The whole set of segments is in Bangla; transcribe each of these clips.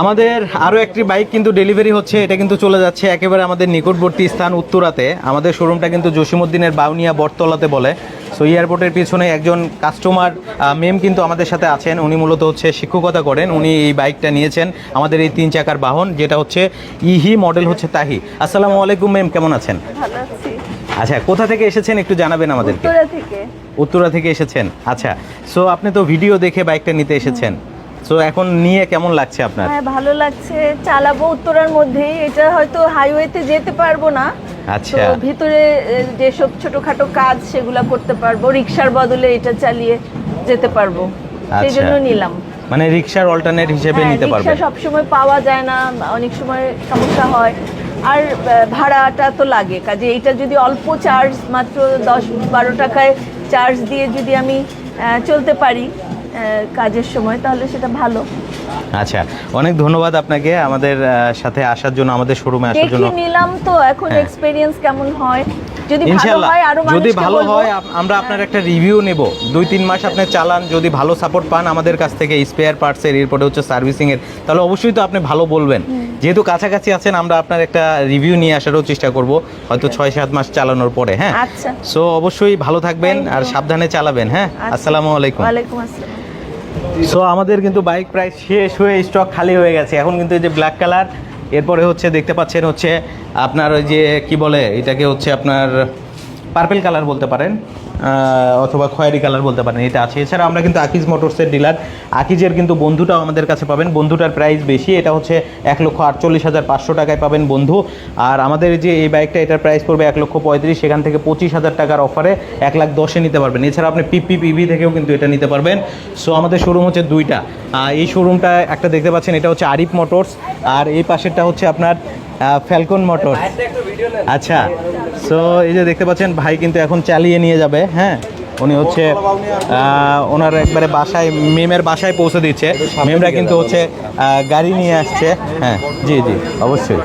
আমাদের আরও একটি বাইক কিন্তু ডেলিভারি হচ্ছে এটা কিন্তু চলে যাচ্ছে একেবারে আমাদের নিকটবর্তী স্থান উত্তরাতে। আমাদের শোরুমটা কিন্তু জসিমুদ্দিনের বাউনিয়া বটতলাতে বলে। সো এয়ারপোর্টের পিছনে একজন কাস্টমার মেম কিন্তু আমাদের সাথে আছেন। উনি মূলত হচ্ছে শিক্ষকতা করেন। উনি এই বাইকটা নিয়েছেন আমাদের এই তিন চাকার বাহন যেটা হচ্ছে ইহি মডেল হচ্ছে তাহি। আসসালামু আলাইকুম মেম কেমন আছেন? আচ্ছা কোথা থেকে এসেছেন একটু জানাবেন আমাদেরকে? উত্তরা থেকে। এসেছেন আচ্ছা। সো আপনি তো ভিডিও দেখে বাইকটা নিতে এসেছেন। সো এখন নিয়ে কেমন লাগছে আপনার? হ্যাঁ ভালো লাগছে। চালাবো উত্তরার মধ্যেই। এটা হয়তো হাইওয়েতে যেতে পারব না। আচ্ছা। ভিতরে যেসব ছোটখাটো কাজ সেগুলা করতে পারব। রিক্সার বদলে এটা চালিয়ে যেতে পারব। সেই আচ্ছা। জন্য নিলাম। মানে রিক্সার অল্টারনেট হিসেবে হ্যাঁ, নিতে রিক্সা পারবেন। সবসময় পাওয়া যায় না। অনেক সময় সমস্যা হয়। আর ভাড়াটা তো লাগে। কাজে এইটা যদি অল্প চার্জ মাত্র দশ বারো টাকায় চার্জ দিয়ে যদি আমি চলতে পারি কাজের সময় তাহলে সেটা ভালো। আচ্ছা অনেক ধন্যবাদ আপনাকে আমাদের সাথে আসার জন্য আমাদের শোরুমে আসার জন্য। দেখি নিলাম তো এখন হ্যাঁ। এক্সপেরিয়েন্স কেমন হয়? যদি ভালো হয় আরও যদি ভালো হয় আমরা আপনার একটা রিভিউ নেব। দুই তিন মাস আপনি চালান যদি ভালো সাপোর্ট পান আমাদের কাছ থেকে স্পেয়ার পার্টসের এরপরে হচ্ছে সার্ভিসিং এর তাহলে অবশ্যই তো আপনি ভালো বলবেন। যেহেতু কাছাকাছি আছেন আমরা আপনার একটা রিভিউ নিয়ে আসারও চেষ্টা করব হয়তো ছয় সাত মাস চালানোর পরে হ্যাঁ? আচ্ছা। সো অবশ্যই ভালো থাকবেন আর সাবধানে চালাবেন হ্যাঁ? আচ্ছা। আসসালামু আলাইকুম। ওয়ালাইকুম আসসালাম। সো আমাদের কিন্তু বাইক প্রায় শেষ হয়ে স্টক খালি হয়ে গেছে। এখন কিন্তু এই যে ব্ল্যাক কালার এরপরে হচ্ছে দেখতে পাচ্ছেন হচ্ছে আপনার ওই যে কি বলে, এটাকে হচ্ছে আপনার পার্পেল কালার বলতে পারেন অথবা খয়েরি কালার বলতে পারেন, এটা আছে। এছাড়া আমরা কিন্তু আকিজ মোটরসের ডিলার। আকিজের কিন্তু বন্ধুটাও আমাদের কাছে পাবেন। বন্ধুটার প্রাইস বেশি, এটা হচ্ছে এক লক্ষ আটচল্লিশ হাজার পাঁচশো টাকায় পাবেন বন্ধু। আর আমাদের যে এই বাইকটা এটার প্রাইস পড়বে এক লক্ষ পঁয়ত্রিশ, সেখান থেকে পঁচিশ হাজার টাকার অফারে এক লাখ দশে নিতে পারবেন। এছাড়া আপনি পিপি পিভি থেকেও কিন্তু এটা নিতে পারবেন। সো আমাদের শোরুম হচ্ছে দুইটা। এই শোরুমটা একটা দেখতে পাচ্ছেন, এটা হচ্ছে আরিফ মোটরস। আর এই পাশেরটা হচ্ছে আপনার ফ্যালকন মোটরস আচ্ছা সো এই যে দেখতে পাচ্ছেন, ভাই কিন্তু এখন চালিয়ে নিয়ে যাবে হ্যাঁ? উনি হচ্ছে ওনার একবারে বাসায়, মেমের বাসায় পৌঁছে দিচ্ছে। মেমরা কিন্তু হচ্ছে গাড়ি নিয়ে আসছে হ্যাঁ? জি জি, অবশ্যই।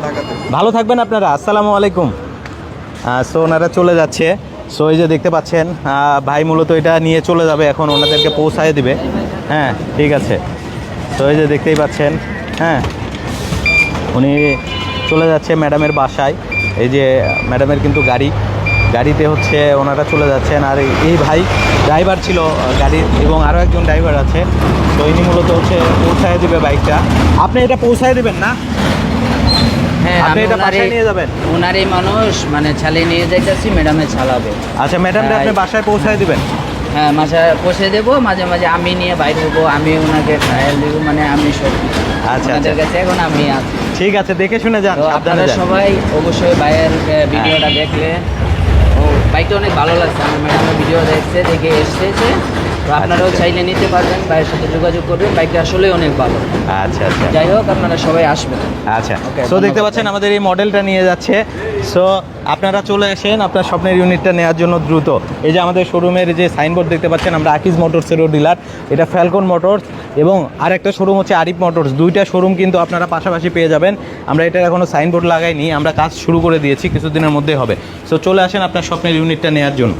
ভালো থাকবেন আপনারা, আসসালামু আলাইকুম। সো ওনারা চলে যাচ্ছে। সো এই যে দেখতে পাচ্ছেন ভাই মূলত এটা নিয়ে চলে যাবে, এখন ওনাদেরকে পৌঁছায় দিবে হ্যাঁ? ঠিক আছে। তো এই যে দেখতেই পাচ্ছেন হ্যাঁ? উনি চলে যাচ্ছে ম্যাডামের বাসায়। এই যে ম্যাডামের কিন্তু গাড়ি। গাড়িতে হচ্ছে ওনারা চলে যাচ্ছেন। আর এই- ভাই ড্রাইভার ছিল গাড়ির এবং আরও একজন ড্রাইভার আছে। তো ইনি মূলত হচ্ছে পৌঁছায় দিবে বাইকটা আপনি এটা পৌঁছায় দেবেন না? হ্যাঁ আপনি এটা বাসায় নিয়ে যাবেন? ওনারই মানুষ মানে ছালিয়ে নিয়ে যাইতেছি ম্যাডামে ছালাবে। আচ্ছা ম্যাডামটা আপনি হ্যাঁ। বাসায় পৌঁছায় দিবেন। হ্যাঁ মাঝে বসে দেবো মাঝে মাঝে আমি নিয়ে বাইরে হব আমি ওনাকে ট্রায়াল দেবো মানে আমি সব আচ্ছা, আচ্ছা। কাছে এখন আমি আছি। ঠিক আছে দেখে শুনে যান আপনারা সবাই অবশ্যই বাইরের ভিডিওটা দেখলে। ও বাইকটা অনেক ভালো লাগছে আমার ম্যাডামের ভিডিও দেখছে দেখে এসেছে। তো আপনারাও আচ্ছা। চাইলে নিতে পারবেন বাইরের সাথে যোগাযোগ করবেন। বাইকটা আসলে অনেক ভালো। আচ্ছা আচ্ছা। যাই হোক আপনারা সবাই আসবেন। আচ্ছা। Okay, সো দেখতে পাচ্ছেন আমাদের এই মডেলটা নিয়ে যাচ্ছে। সো আপনারা চলে আসেন আপনার স্বপ্নের ইউনিটটা নেওয়ার জন্য দ্রুত। এই যে আমাদের শোরুমের যে সাইনবোর্ড দেখতে পাচ্ছেন আমরা আকিজ মোটরসেরও ডিলার এটা ফ্যালকন মোটরস এবং আরেকটা শোরুম হচ্ছে আরিফ মোটরস দুইটা শোরুম কিন্তু আপনারা পাশাপাশি পেয়ে যাবেন। আমরা এটার এখনও সাইনবোর্ড লাগাইনি আমরা কাজ শুরু করে দিয়েছি কিছুদিনের মধ্যে হবে। সো চলে আসেন আপনার স্বপ্নের ইউনিটটা নেওয়ার জন্য।